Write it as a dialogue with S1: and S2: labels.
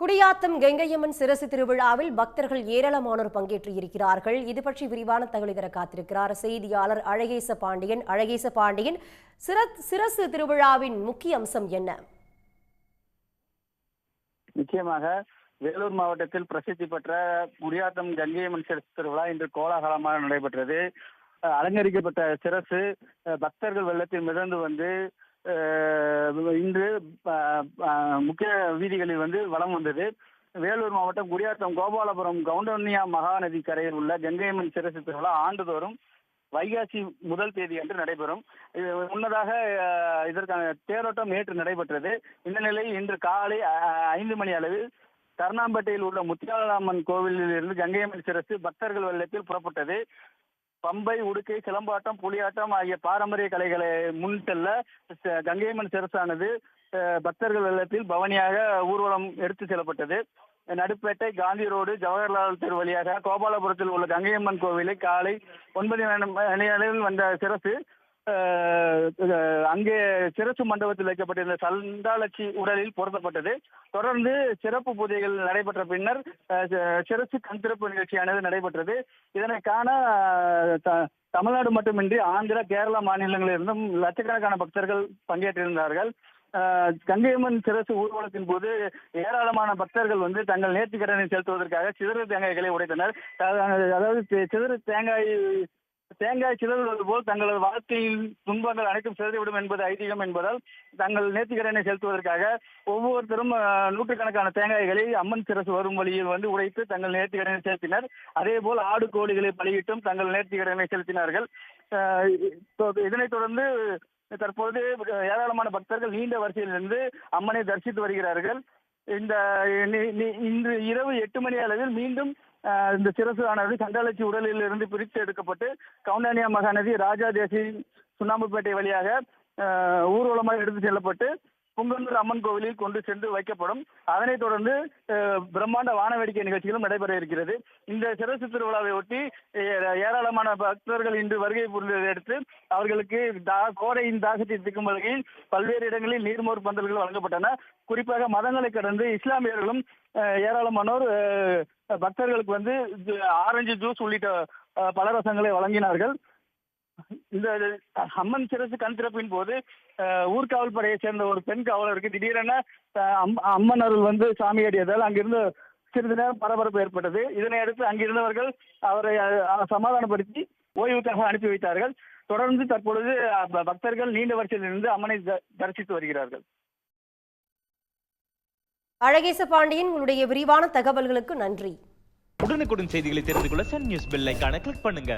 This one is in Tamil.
S1: குடியாத்தம் கெங்கையம்மன் சிரசு திருவிழாவில் பக்தர்கள் ஏராளமானோர் பங்கேற்று இருக்கிறார்கள் இது பற்றி விரிவான தகவல் தர காத்திருக்கிறார் செய்தியாளர் அழகேச பாண்டியன். அழகேச பாண்டியன் சிரசு திருவிழாவின் முக்கிய அம்சம் என்ன?
S2: நிச்சயமாக வேலூர் மாவட்டத்தில் பிரசித்தி பெற்ற குடியாத்தம் கங்கையம்மன் சிரசு திருவிழா இன்று கோலாகலமாக நடைபெற்றது. அஹ் அலங்கரிக்கப்பட்ட சிரசு அஹ் பக்தர்கள் வெள்ளத்தில் மிதந்து வந்து இன்று முக்கிய வீதிகளில் வந்து வலம் வந்தது. வேலூர் மாவட்டம் குடியாத்தம் கோபாலபுரம் கவுண்டன்யா மகாநதி கரையில் உள்ள கங்கையம்மன் சிரசு திருவிழா ஆண்டுதோறும் வைகாசி முதல் தேதி அன்று நடைபெறும். முன்னதாக இதற்கான தேரோட்டம் நேற்று நடைபெற்றது. இந்த நிலையில் இன்று காலை ஐந்து மணி அளவில் கருணாம்பேட்டையில் உள்ள முத்தியாலம்மன் கோவிலில் இருந்து கங்கையம்மன் சிரசு பக்தர்கள் வெள்ளத்தில் புறப்பட்டது. பம்பை உடுக்கை சிலம்பாட்டம் புலியாட்டம் ஆகிய பாரம்பரிய கலைகளை முன் செல்ல கங்கைமன் கங்கையம்மன் அஹ், பக்தர்கள் வெள்ளத்தில் பவனியாக ஊர்வலம் எடுத்து செல்லப்பட்டது. நடுப்பேட்டை காந்தி ரோடு ஜவஹர்லால் தெரு வழியாக கோபாலபுரத்தில் உள்ள கங்கையம்மன் கோவிலை காலை ஒன்பது மணி அளவில் வந்த சிறப்பு அங்கே சிறப்பு மண்டபத்தில் வைக்கப்பட்டிருந்த சந்தாலட்சி உடலில் பொருத்தப்பட்டது. தொடர்ந்து சிறப்பு பூஜைகள் நடைபெற்ற பின்னர் சிறப்பு கண் திறப்பு நிகழ்ச்சியானது நடைபெற்றது. இதனை காண தமிழ்நாடு மட்டுமின்றி ஆந்திரா கேரளா மாநிலங்களிலிருந்தும் லட்சக்கணக்கான பக்தர்கள் பங்கேற்றிருந்தார்கள். கங்கையம்மன் சிரசு ஊர்வலத்தின் போது ஏராளமான பக்தர்கள் வந்து தங்கள் நேர்த்திக்கடனை செலுத்துவதற்காக சிதறு தேங்காய்களை உடைத்தனர். அதாவது சிதறு தேங்காய் தேங்காய் சிதறுவது போல் தங்களது வாழ்க்கையில் துன்பங்கள் அனைத்தும் சிதறிவிடும் என்பது ஐதீகம் என்பதால் தங்கள் நேர்த்திக்கடனை செலுத்துவதற்காக ஒவ்வொருத்தரும் நூற்றுக்கணக்கான தேங்காய்களை அம்மன் சிரசு வரும் வழியில் வந்து உடைத்து தங்கள் நேர்த்திக்கடனை செலுத்தினர். அதே போல் ஆடு கோழிகளை பலியிட்டும் தங்கள் நேர்த்திக்கடனை செலுத்தினார்கள். இதனைத் தொடர்ந்து தற்போது ஏராளமான பக்தர்கள் நீண்ட வரிசையிலிருந்து அம்மனை தரிசித்து வருகிறார்கள். இந்த இன்று இரவு எட்டு மணி அளவில் மீண்டும் இந்த சிரசு ஆனது சண்டாலட்சி உடலில் இருந்து பிரித்து எடுக்கப்பட்டு கவுண்டானியா மகாநதி ராஜா தேசி சுண்ணாம்புப்பேட்டை வழியாக ஊர்வலமாக எடுத்து செல்லப்பட்டு புங்கனூர் அம்மன் கோவிலில் கொண்டு சென்று வைக்கப்படும். அதனைத் தொடர்ந்து பிரம்மாண்ட வானவேடிக்கை நிகழ்ச்சிகளும் நடைபெற இருக்கிறது. இந்த சிறசு திருவிழாவை ஒட்டி ஏ- ஏராளமான பக்தர்கள் இன்று வருகை புரிந்ததை அடுத்து அவர்களுக்கு தா- கோடையின் தாகத்தை திக்கும் வகையில் பல்வேறு இடங்களில் நீர்மோர் பந்தல்கள் வழங்கப்பட்டன. குறிப்பாக மதங்களை கடந்து இஸ்லாமியர்களும் ஏராளமானோர் பக்தர்களுக்கு வந்து ஜு- ஆரஞ்சு ஜூஸ் உள்ளிட்ட பலரசங்களை வழங்கினார்கள். இந்த அம்மன் சிரசு கண் திறப்பின் போது ஊர்காவல் படையைச் சேர்ந்த ஒரு பெண் காவலருக்கு திடீரென அம்மன் அருள் வந்து சாமியாடியதால் அங்கிருந்து சிறிது நேரம் பரபரப்பு ஏற்பட்டது. இதனை அடுத்து அங்கிருந்தவர்கள் அவரை சமாதானப்படுத்தி ஓய்வுக்காக அனுப்பி வைத்தார்கள். தொடர்ந்து தற்பொழுது பக்தர்கள் நீண்ட வரிசையில் இருந்து அம்மனை தரிசித்து வருகிறார்கள்.
S1: அழகேச பாண்டியன் உங்களுடைய விரிவான தகவல்களுக்கு நன்றி.
S3: உடனுக்குடன் செய்திகளை தெரிந்து கொள்ள சன் நியூஸ் பெல் ஐகானை கிளிக் பண்ணுங்க.